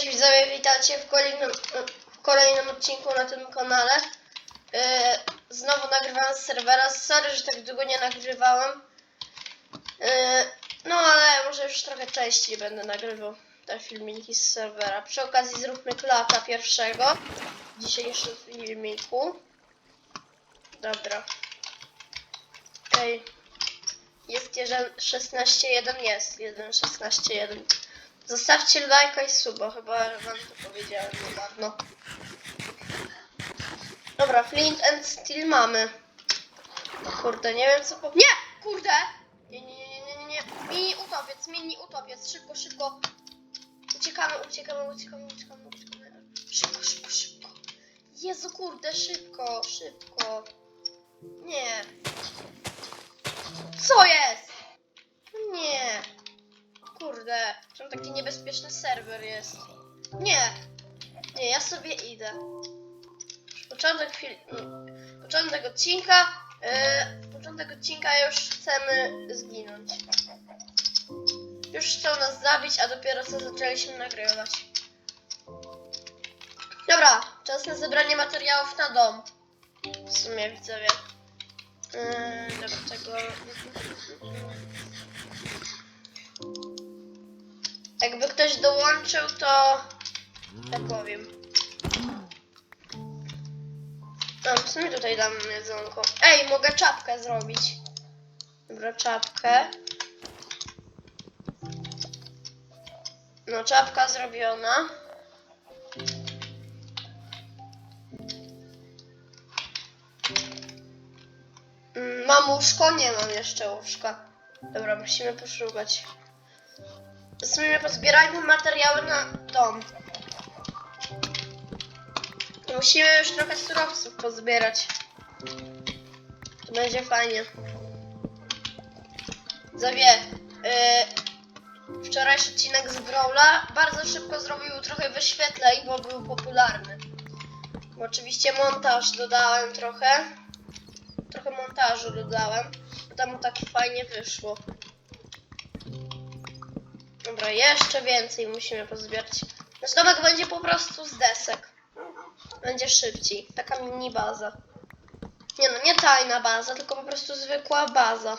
Cześć widzowie, witajcie w kolejnym, w kolejnym odcinku na tym kanale. Yy, znowu nagrywam z serwera. Sorry, że tak długo nie nagrywałem. Yy, no ale może już trochę częściej będę nagrywał te filmiki z serwera. Przy okazji zróbmy klata pierwszego w dzisiejszym filmiku. Dobra. Okej. Jest 16.1? Jest 1.16.1. Zostawcie lajka i suba, chyba wam to powiedziałem niedawno. Dobra, Flint and Steel mamy. Kurde, nie wiem co po... Nie! Kurde! Nie, nie, nie, nie, nie, nie. Mini utopiec, mini utopiec. Szybko, szybko. Uciekamy, uciekamy, uciekamy, uciekamy, uciekamy. Szybko, szybko, szybko. Jezu, kurde, szybko, szybko. Nie. Co jest? Nie. Kurde, czemu taki niebezpieczny serwer jest? Nie. Nie, ja sobie idę. Początek fil... nie. Początek odcinka. Yy, początek odcinka już chcemy zginąć. Już chcą nas zabić, a dopiero co zaczęliśmy nagrywać. Dobra, czas na zebranie materiałów na dom. W sumie widzowie. Yy, dobra, tego. Jakby ktoś dołączył, to tak powiem. No, w sumie tutaj dam jedzonko. Ej, mogę czapkę zrobić. Dobra, czapkę. No, czapka zrobiona. Mm, Mam łóżko? Nie mam jeszcze łóżka. Dobra, musimy poszukać. W sumie pozbierajmy materiały na dom. Musimy już trochę surowców pozbierać. To będzie fajnie. Zawie, yy, wczorajszy odcinek z Brawla bardzo szybko zrobił trochę wyświetleń, bo był popularny. Oczywiście montaż dodałem trochę. Trochę montażu dodałem. Bo tam tak fajnie wyszło. Dobra, jeszcze więcej musimy pozbierać. Nasz domek będzie po prostu z desek. Będzie szybciej. Taka mini baza. Nie no, nie tajna baza, tylko po prostu zwykła baza.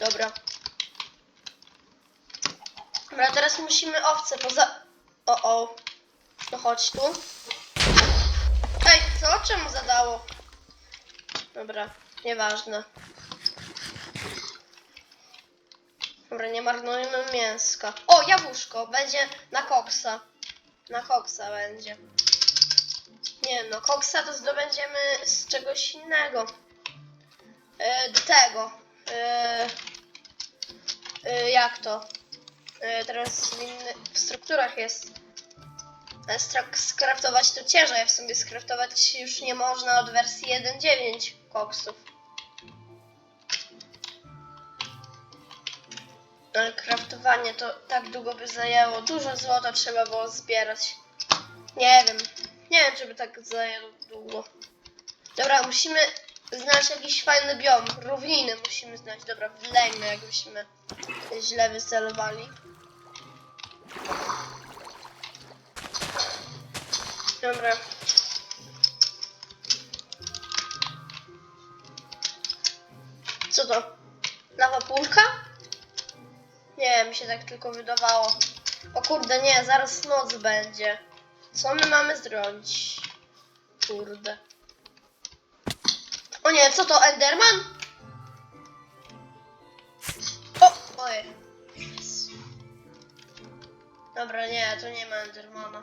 Dobra. Dobra, teraz musimy owce poza... O, o. No chodź tu. Ej, co? Czemu zadało? Dobra, nieważne. Dobra, nie marnujmy mięska. O, jabłuszko. Będzie na koksa. Na koksa będzie. Nie no, koksa to zdobędziemy z czegoś innego. Do tego. E, e, jak to? Teraz w, inny, w strukturach jest. Ale skraftować to ciężej. W sumie skraftować już nie można od wersji 1.9 koksów. Kraftowanie to tak długo by zajęło. Dużo złota trzeba było zbierać. Nie wiem. Nie wiem, czy by tak zajęło długo. Dobra, musimy znaleźć jakiś fajny biom. Równiny musimy znaleźć. Dobra, wlejmy, jakbyśmy źle wycelowali. Dobra. Co to? Lawa pulka? Nie, mi się tak tylko wydawało. O kurde, nie, zaraz noc będzie. Co my mamy zrobić? Kurde. O nie, co to, Enderman? O, oj. Dobra, nie, to nie ma Endermana.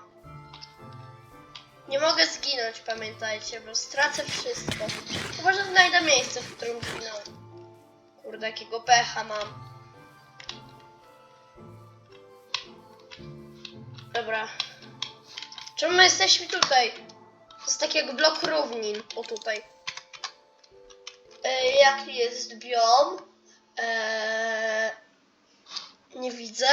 Nie mogę zginąć, pamiętajcie, bo stracę wszystko. Chyba, że znajdę miejsce, w którym zginąłem. Kurde, jakiego pecha mam. Dobra. Czemu my jesteśmy tutaj? To jest taki jak blok równin. O tutaj. E, jaki jest biom? E, nie widzę.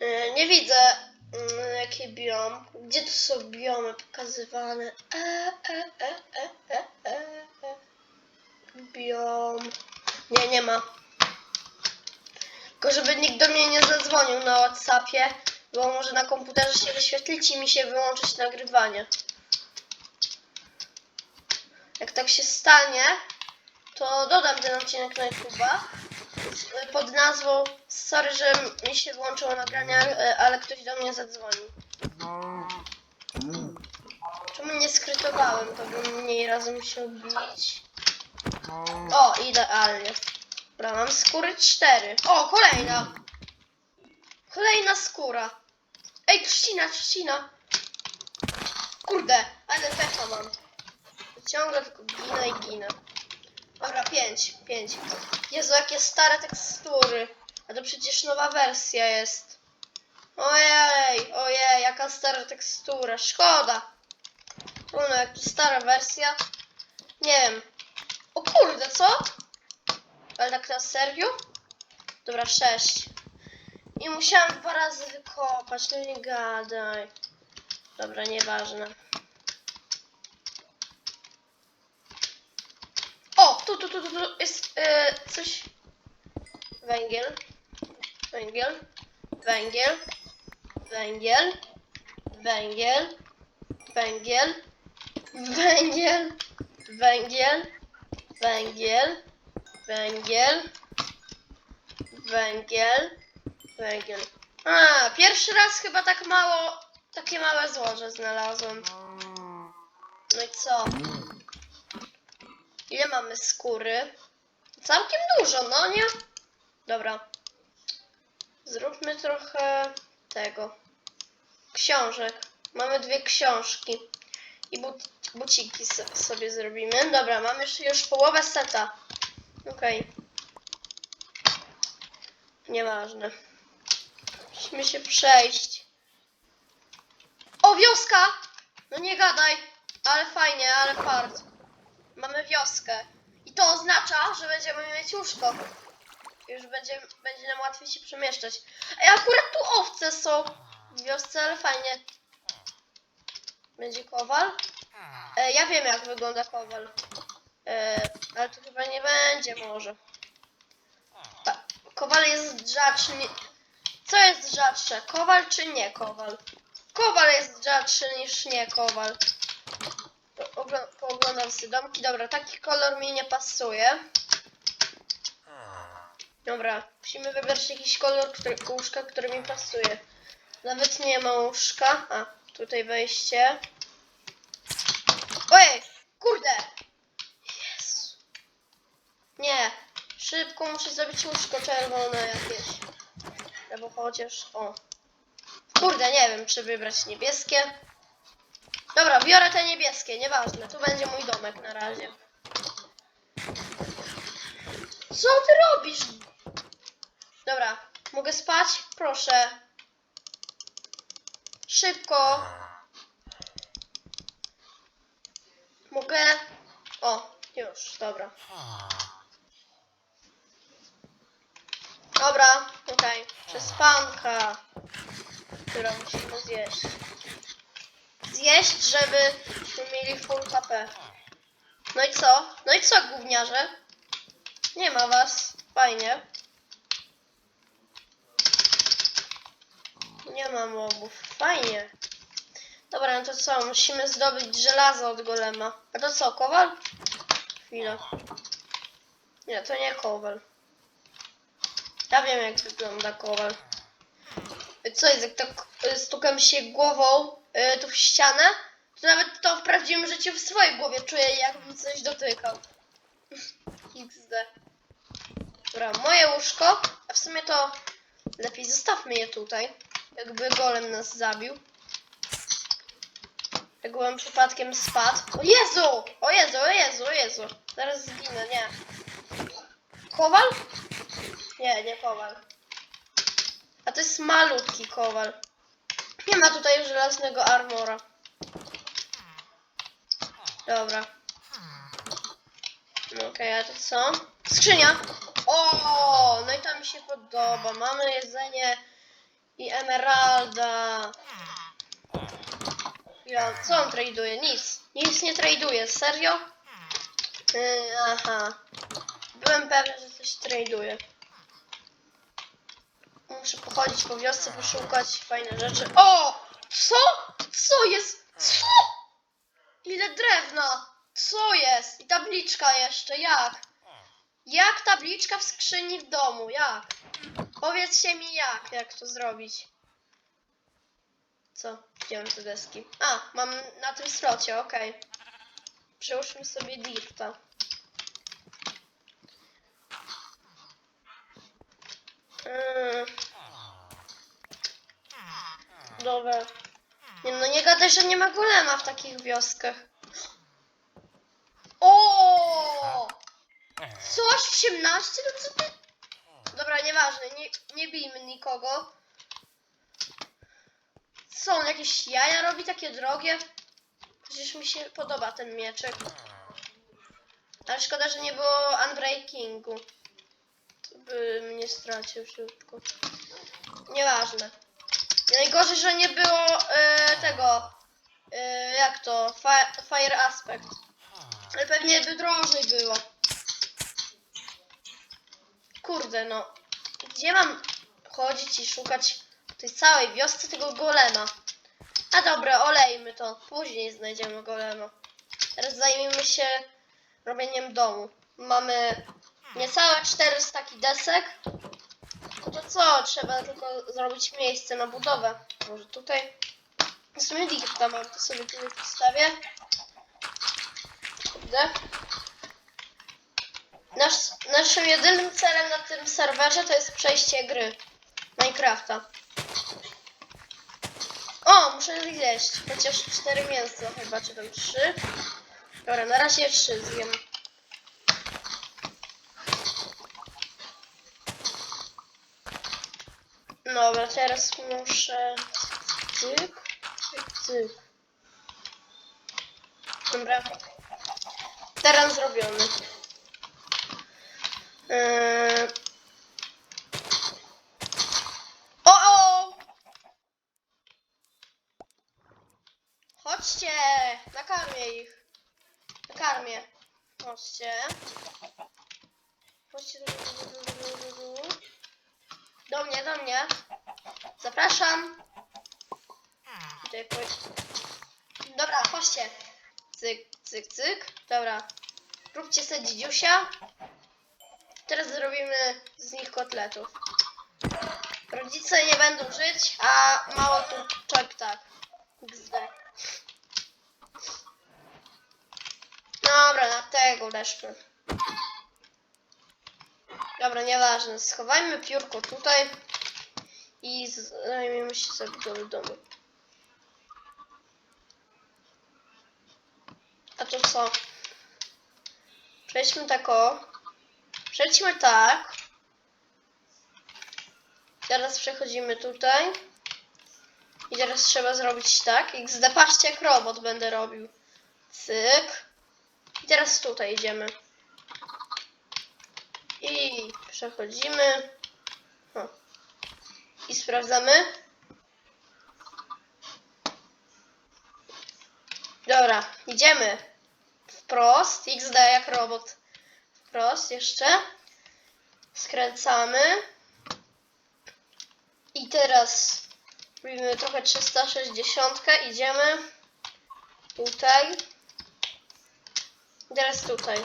E, nie widzę. Mm, jaki biom? Gdzie tu są biomy pokazywane? E, e, e, e, e, e, e. Biom. Nie, nie ma. Tylko żeby nikt do mnie nie zadzwonił na Whatsappie, Bo może na komputerze się wyświetlić i mi się wyłączyć nagrywanie. Jak tak się stanie, to dodam ten odcinek na YouTube'a y, pod nazwą Sorry, że mi się wyłączyło nagranie, y, ale ktoś do mnie zadzwonił. Czemu nie skrytowałem, to bym mniej razy musiał bić. O, idealnie. Dobra, mam skóry cztery. O, kolejna. Kolejna skóra. Ej, trzcina, trzcina. Kurde, ale pecha mam. Ciągle tylko ginę i ginę. Dobra, pięć, pięć. Jezu, jakie stare tekstury. A to przecież nowa wersja jest. Ojej, ojej, jaka stara tekstura. Szkoda. No, jak to stara wersja. Nie wiem. O kurde, co? Ale tak na serio? Dobra, sześć. I musiałam dwa razy wykopać, no nie gadaj. Dobra, nieważne. O, tu, tu, tu, tu, tu jest e, coś. Węgiel. Węgiel. Węgiel. Węgiel. Węgiel. Węgiel. Węgiel. Węgiel. Węgiel. Węgiel. Węgiel. Węgiel. A, pierwszy raz chyba tak mało, takie małe złoże znalazłem. No i co? Ile mamy skóry? Całkiem dużo, no nie? Dobra. Zróbmy trochę tego. Książek. Mamy dwie książki. I but, buciki so, sobie zrobimy. Dobra, mamy już, już połowę seta. Okej. Nieważne. Musimy się przejść. O, wioska! No nie gadaj. Ale fajnie, ale fart. Mamy wioskę. I to oznacza, że będziemy mieć łóżko. Już będzie, będzie nam łatwiej się przemieszczać. Ej, akurat tu owce są w wiosce, ale fajnie. Będzie kowal? E, ja wiem jak wygląda kowal. E, ale to chyba nie będzie może. Ta, kowal jest rzadszy. Co jest rzadsze? Kowal czy nie kowal? Kowal jest rzadszy niż nie kowal. Po- ogl- Pooglądam sobie domki. Dobra, taki kolor mi nie pasuje. Dobra, musimy wybrać jakiś kolor który, łóżka, który mi pasuje. Nawet nie ma łóżka. A, tutaj wejście. Ojej, kurde! Jezu. Nie, szybko muszę zrobić łóżko czerwone jakieś. Albo chociaż, o. Kurde, nie wiem, czy wybrać niebieskie. Dobra, biorę te niebieskie, nieważne. Tu będzie mój domek na razie. Co ty robisz? Dobra, mogę spać? Proszę. Szybko. Mogę? O, już, dobra. Dobra, okej. Przespanka, którą musimy zjeść. Zjeść, żebyśmy mieli full HP. No i co? No i co, gówniarze? Nie ma was. Fajnie. Nie ma mobów. Fajnie. Dobra, no to co? Musimy zdobyć żelazo od golema. A to co, kowal? Chwila. Nie, to nie kowal. Ja wiem jak wygląda kowal. Co jest, jak tak stukam się głową y, tu w ścianę, to nawet to w prawdziwym życiu w swojej głowie czuję jakbym coś dotykał. XD. Dobra, moje łóżko, a w sumie to lepiej zostawmy je tutaj. Jakby golem nas zabił. Jakbym przypadkiem spadł. O Jezu! O Jezu, o Jezu, o Jezu. Zaraz zginę, nie. Kowal? Nie, nie kowal. A to jest malutki kowal. Nie ma tutaj żelaznego armora. Dobra. No Okej, a to co? Skrzynia! O, no i to mi się podoba. Mamy jedzenie i emeralda. Chwila, co on traduje? Nic. Nic nie traduje, serio? Yy, aha. Byłem pewny, że coś traduje. Muszę pochodzić po wiosce, poszukać fajne rzeczy. O! Co? Co jest? Co? Ile drewna? Co jest? I tabliczka jeszcze, jak? Jak tabliczka w skrzyni w domu? Jak? Powiedzcie mi jak, jak to zrobić. Co? Mam te deski? A, mam na tym slocie, okej. Przełóżmy sobie dirta. Yy. Dobra. Nie, no nie gadaj, że nie ma golema w takich wioskach. O! Coś 18? No co ty? Dobra, nieważne, nie, nie bijmy nikogo. Co, on jakieś jaja robi takie drogie? Przecież mi się podoba ten mieczek. Ale szkoda, że nie było unbreakingu. By mnie stracił szybko. Nieważne. Najgorzej, że nie było e, tego. E, jak to? Fi fire aspect. Ale pewnie by drożej było. Kurde, no. Gdzie mam chodzić i szukać w tej całej wiosce tego golema? A dobra, olejmy to. Później znajdziemy golema. Teraz zajmiemy się robieniem domu. Mamy niecałe 4 staki desek. No to co? Trzeba tylko zrobić miejsce na budowę. Może tutaj. W sumie digita mam, to sobie tutaj postawię. Kurde. Nasz, naszym jedynym celem na tym serwerze to jest przejście gry Minecrafta. O, muszę zjeść. Chociaż cztery mięsa chyba, czy tam trzy. Dobra, na razie trzy zjem. Dobra, teraz muszę... Cyk, cyk. Dobra. Teren zrobiony. Yy... O, o! Chodźcie! Nakarmię ich. Nakarmię. Chodźcie. Chodźcie. Do mnie, do mnie. Zapraszam. Tutaj. Dobra, chodźcie. Cyk, cyk, cyk. Dobra. Róbcie sobie dzidziusia. Teraz zrobimy z nich kotletów. Rodzice nie będą żyć, a mało tu czek tak. XD. Dobra, na tego leszmy. Dobra, nieważne. Schowajmy piórko tutaj i zajmiemy się zabudową domu. A to co? Przejdźmy tak o. Przejdźmy tak. Teraz przechodzimy tutaj. I teraz trzeba zrobić tak. XD, patrzcie jak robot będę robił. Cyk. I teraz tutaj idziemy. I przechodzimy. O. I sprawdzamy. Dobra, idziemy. Wprost. XD jak robot. Wprost jeszcze. Skręcamy. I teraz robimy trochę 360. Idziemy. Tutaj. Teraz tutaj.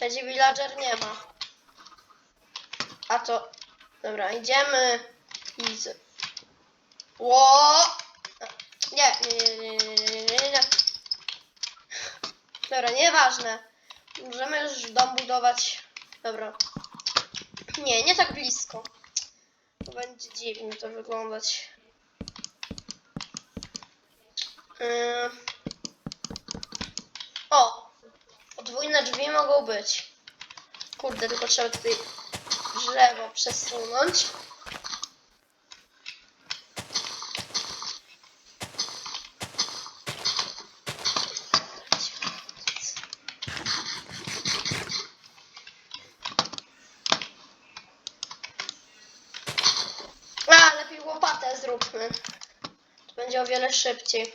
Będzie villager nie ma. A to. Dobra, idziemy. I z... Ło! Nie, nie, nie, nie, nie, nie, nie, nie. Dobra, nieważne. Możemy już dom budować. Dobra. Nie, nie tak blisko. To będzie dziwnie to wyglądać. Yy. O! Podwójne drzwi mogą być. Kurde, tylko trzeba tutaj drzewo przesunąć. A, lepiej łopatę zróbmy. To wiele szybciej.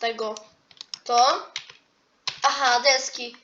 Tego. To. Aha, deski.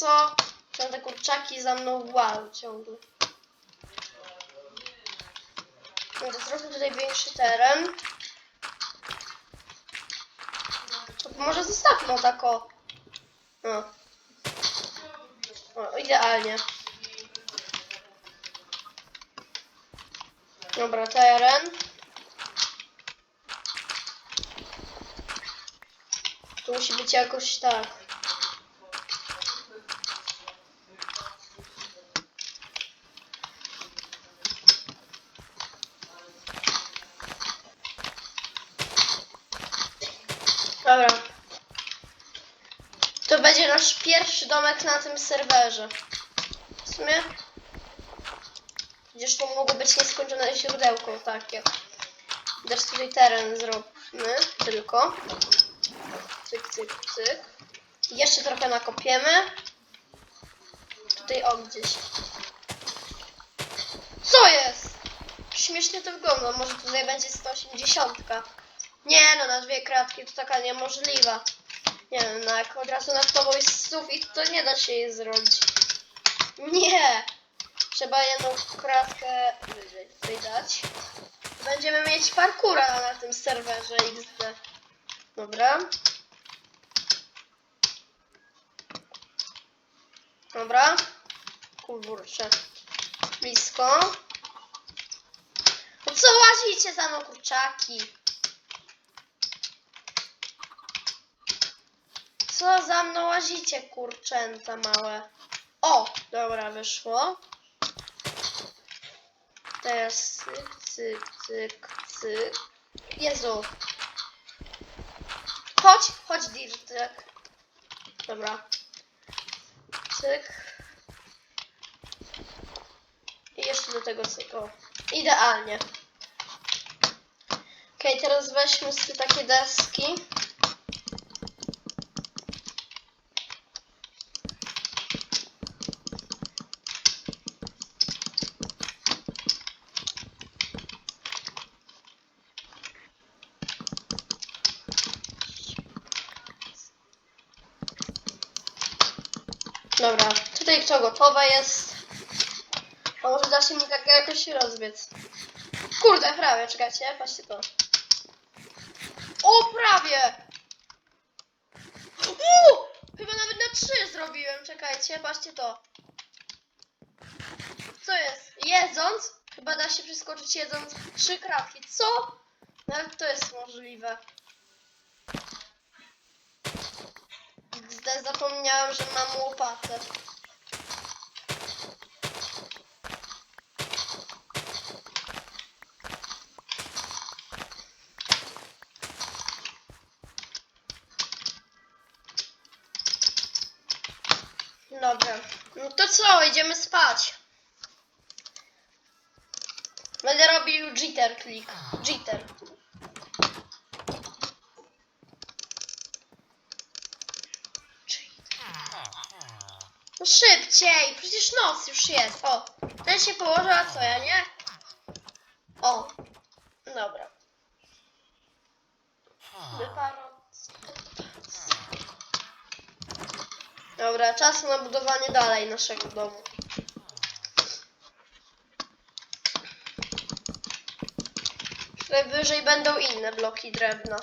Co? Czy te kurczaki za mną łażą ciągle. Dobra, zróbmy tutaj większy teren. To może zostawmy tak o. O. o idealnie. Dobra, teren. Tu musi być jakoś tak. Dobra. To będzie nasz pierwszy domek na tym serwerze. W sumie. Gdzież to mogło być nieskończone źródełko takie. Też tutaj teren zrobimy tylko. Cyk, cyk, cyk. Jeszcze trochę nakopiemy. Tutaj o gdzieś. Co jest? Śmiesznie to wygląda. Może tutaj będzie 180. Nie no, na dwie kratki to taka niemożliwa. Nie no, no jak od razu na tobą jest sufit, to nie da się jej zrobić. Nie! Trzeba jedną kratkę wyżej wydać. Będziemy mieć parkura na tym serwerze XD. Dobra. Dobra. Kurczę. Blisko. No co łazicie za mną, kurczaki? Co za mną łazicie, kurczęta małe? O, dobra, wyszło. Teraz cyk, cyk, cyk, cyk. Jezu. Chodź, chodź, Dirtek. Dobra. Cyk. I jeszcze do tego cyk. O. Idealnie. Okej, teraz weźmy sobie takie deski. Dobra, to gotowe jest. A może da się mi tak jakoś rozbiec. Kurde, prawie, czekajcie, patrzcie to. O, prawie! Uuu! Chyba nawet na trzy zrobiłem, czekajcie, patrzcie to. Co jest? Jedząc? Chyba da się przeskoczyć jedząc trzy kratki. Co? Nawet to jest możliwe. XD zapomniałem, że mam łopatę. Dobra. No to co, idziemy spać. Będę robił jitter click. Jitter. No szybciej, przecież noc już jest. O, ten się położył, a co ja nie? O, dobra. Wyparł. Dobra, czas na budowanie dalej naszego domu. Tutaj wyżej będą inne bloki drewna.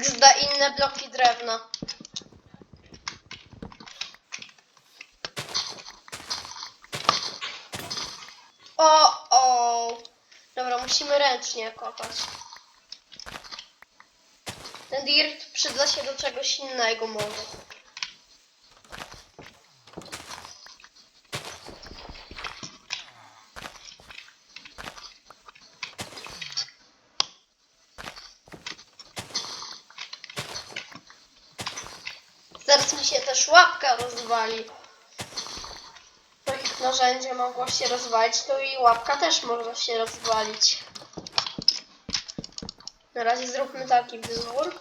XD inne bloki drewna. O, o. Dobra, musimy ręcznie kopać. Ten dirt przyda się do czegoś innego może. Zaraz mi się też łapka rozwali. Takich narzędzie mogło się rozwalić, to i łapka też może się rozwalić. Na razie zróbmy taki wzór.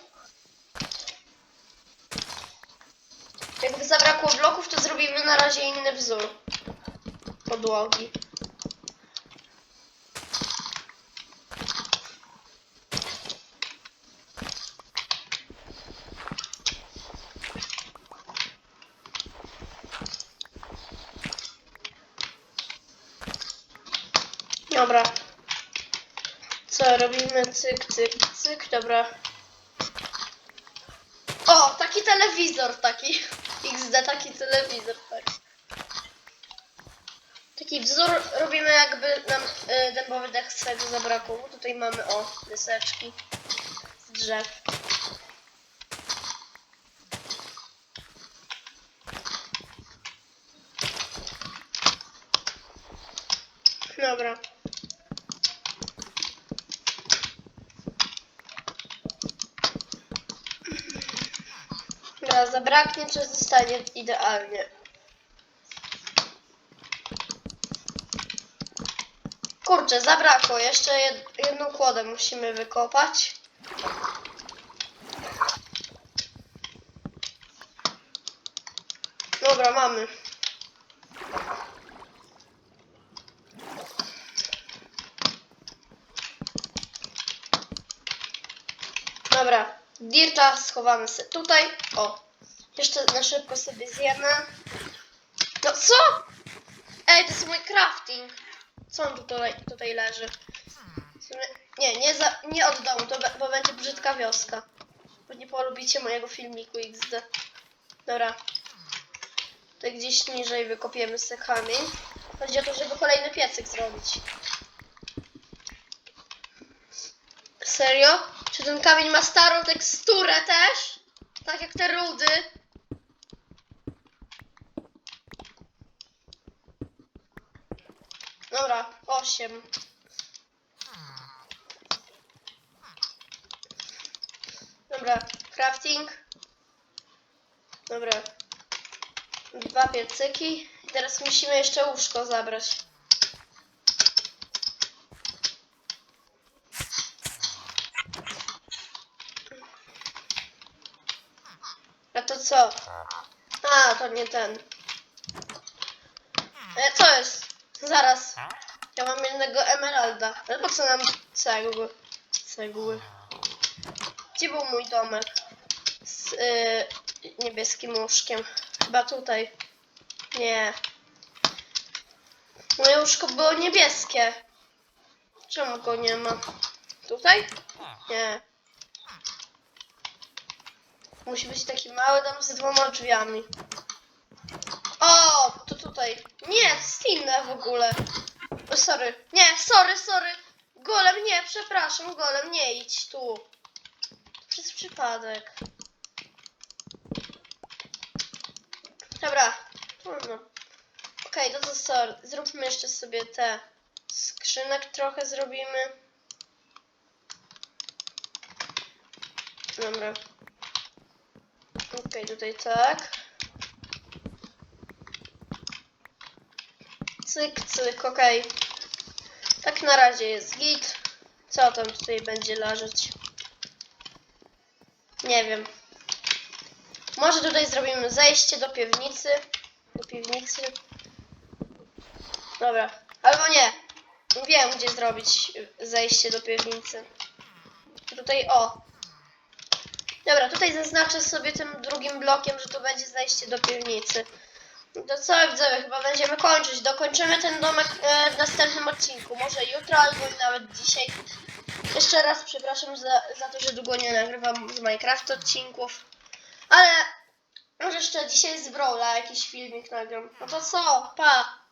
Jakby zabrakło bloków, to zrobimy na razie inny wzór podłogi. Dobra. Co robimy? Cyk, cyk, cyk, dobra. O, taki telewizor, taki. XD, taki telewizor, tak. Taki wzór robimy jakby nam y, dębowy dech swego zabrakło. Tutaj mamy, o, deseczki z drzew. Dobra. Dobra, zabraknie, czy zostanie idealnie. Kurczę, zabrakło. Jeszcze jed jedną kłodę musimy wykopać. Dobra, mamy. Dobra, dirta schowamy sobie tutaj. O, jeszcze na szybko sobie zjemy. No co? Ej, to jest mój crafting. Co on tutaj, tutaj leży? Nie, nie, za, nie od domu, to, bo będzie brzydka wioska. Bo nie polubicie mojego filmiku XD. Dobra. Tutaj gdzieś niżej wykopiemy sobie kamień. Chodzi o to, żeby kolejny piecyk zrobić. Serio? Czy ten kamień ma starą teksturę też? Tak jak te rudy? Dobra, 8. Dobra, crafting. Dobra. Dwa piecyki. I teraz musimy jeszcze łóżko zabrać. A to co? A, to nie ten. E, co jest? Zaraz. Ja mam jednego emeralda. Ale po co nam cegły? Cegły. Gdzie był mój domek? Z y, niebieskim łóżkiem. Chyba tutaj. Nie. Moje łóżko było niebieskie. Czemu go nie ma? Tutaj? Nie. Musi być taki mały dom z dwoma drzwiami. O, tutaj. Nie, to jest inne w ogóle. O, sorry. Nie, sorry, sorry. Golem, nie, przepraszam, golem, nie idź tu. Przez przypadek. Dobra, trudno. Okej, to co, sorry. Zróbmy jeszcze sobie te skrzynek trochę zrobimy. Dobra. Okej, tutaj tak. Cyk, cyk, okej. Tak na razie jest git. Co tam tutaj będzie leżeć? Nie wiem. Może tutaj zrobimy zejście do piwnicy. Do piwnicy. Dobra. Albo nie. Wiem, gdzie zrobić zejście do piwnicy. Tutaj, o. Dobra, tutaj zaznaczę sobie tym drugim blokiem, że to będzie zejście do piwnicy. To co, widzowie, chyba będziemy kończyć. Dokończymy ten domek e, w następnym odcinku. Może jutro, albo nawet dzisiaj. Jeszcze raz przepraszam za, za to, że długo nie nagrywam z Minecraft odcinków. Ale może jeszcze dzisiaj z Brawla jakiś filmik nagram. No to co, pa!